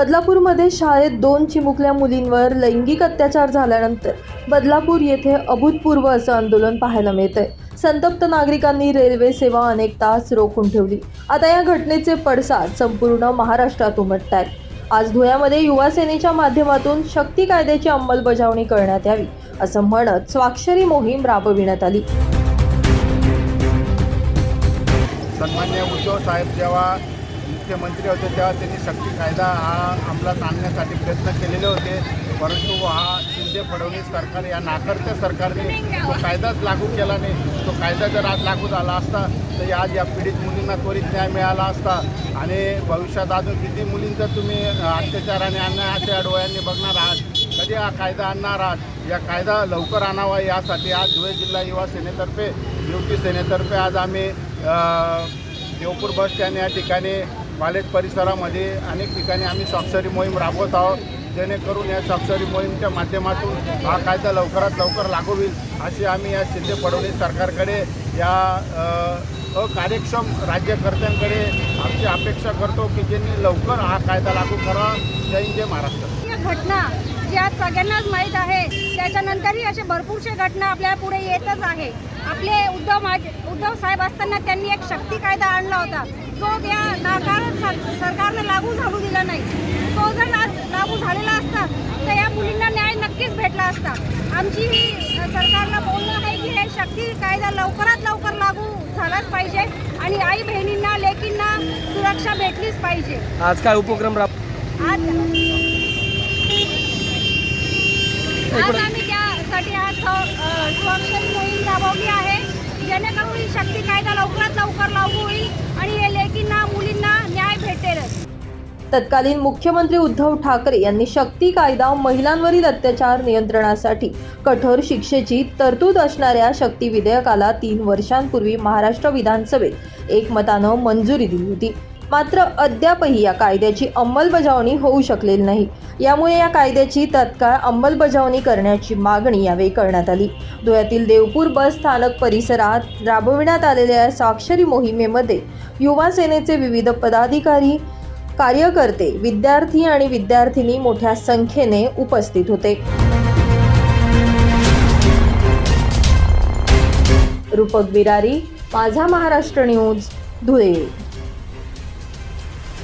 बदलापूरमध्ये शाळेत दोन चिमुकल्या मुलींवर लैंगिक अत्याचार झाल्यानंतर बदलापूर येथे अभूतपूर्व असं आंदोलन पाहायला मिळतंय. संतप्त नागरिकांनी रेल्वे सेवा अनेक तास रोखून ठेवली. आता या घटनेचे पडसाद संपूर्ण महाराष्ट्रात उमटत आहेत आज धुळ्यामध्ये युवासेनेच्या माध्यमातून शक्ती कायद्याची अंमलबजावणी करण्यात यावी असं म्हणत स्वाक्षरी मोहीम राबविण्यात आली. सन्मान्य उद्धव साहेब जेव्हा मुख्यमंत्री होते तेव्हा त्यांनी शक्ती कायदा हा अंमलात आणण्यासाठी प्रयत्न केलेले होते. परंतु हा शिंदे फडणवीस सरकार या नाकर्त्या सरकारने तो कायदाच लागू केला नाही. तो कायदा जर आज लागू झाला असता तर आज या पीडित मुलींना त्वरित न्याय मिळाला असता आणि भविष्यात अजून किती मुलींचा तुम्ही अत्याचार आणि डोळ्यांनी बघणार आहात कधी हा कायदा आणणार आहात? या कायदा लवकर आणावा यासाठी आज धुळे जिल्हा युवा सेनेतर्फे युवती सेनेतर्फे आज आम्ही देवपूर बस स्टँड या ठिकाणी कॉलेज परिसरामध्ये अनेक ठिकाणी आम्ही स्वाक्षरी मोहीम राबवत आहोत. जेणेकरून या स्वाक्षरी मोहीमच्या माध्यमातून हा कायदा लवकरात लवकर लागू होईल अशी आम्ही या शिंदे फडणवीस सरकारकडे या अकार्यक्षम राज्यकर्त्यांकडे आमची अपेक्षा करतो की ज्यांनी लवकर हा कायदा लागू करावा जय जय महाराष्ट्र. या घटना जी आज सगळ्यांनाच माहीत आहे त्याच्यानंतरही असे भरपूरशे घटना आपल्या पुढे येतच आहे. आपले उद्धव उद्धव साहेब असताना त्यांनी एक शक्ती कायदा आणला होता. जो त्या नाकार सर- सरकारनं लागू झालू दिला नाही तो जर आज लागू झालेला असता तर या मुलींना न्याय नक्कीच भेटला असता. आमची ही सरकारला बोलणं आहे की हे शक्ती कायदा लवकरात लवकर लागू झालाच पाहिजे आणि आई बहिणींना लेकींना सुरक्षा भेटलीच पाहिजे. आज काय उपक्रम राब आज आज आम्ही त्यासाठी आज स्वाक्षरी मोहीम राबवली आहे जेणेकरून ही शक्ती कायदा लवकरात लवकर लागू होईल आणि हे लेकींना मुलींना न्याय भेटेलच तत्कालीन मुख्यमंत्री उद्धव ठाकरे यांनी शक्ती कायदा महिलांवरील अत्याचार नियंत्रणासाठी कठोर शिक्षेची तरतूद असणाऱ्या शक्ती विधेयकाला तीन वर्षांपूर्वी महाराष्ट्र विधानसभेत एकमतानं मंजुरी दिली होती. मात्र अद्यापही या कायद्याची अंमलबजावणी होऊ शकलेली नाही. यामुळे या कायद्याची तत्काळ अंमलबजावणी करण्याची मागणी यावेळी करण्यात आली. धुळ्यातील देवपूर बस स्थानक परिसरात राबविण्यात आलेल्या स्वाक्षरी मोहिमेमध्ये युवा सेनेचे विविध पदाधिकारी कार्यकर्ते विद्यार्थी आणि विद्यार्थिनी मोठ्या संख्येने उपस्थित होते. रूपक बिरारी माझा महाराष्ट्र न्यूज धुळे.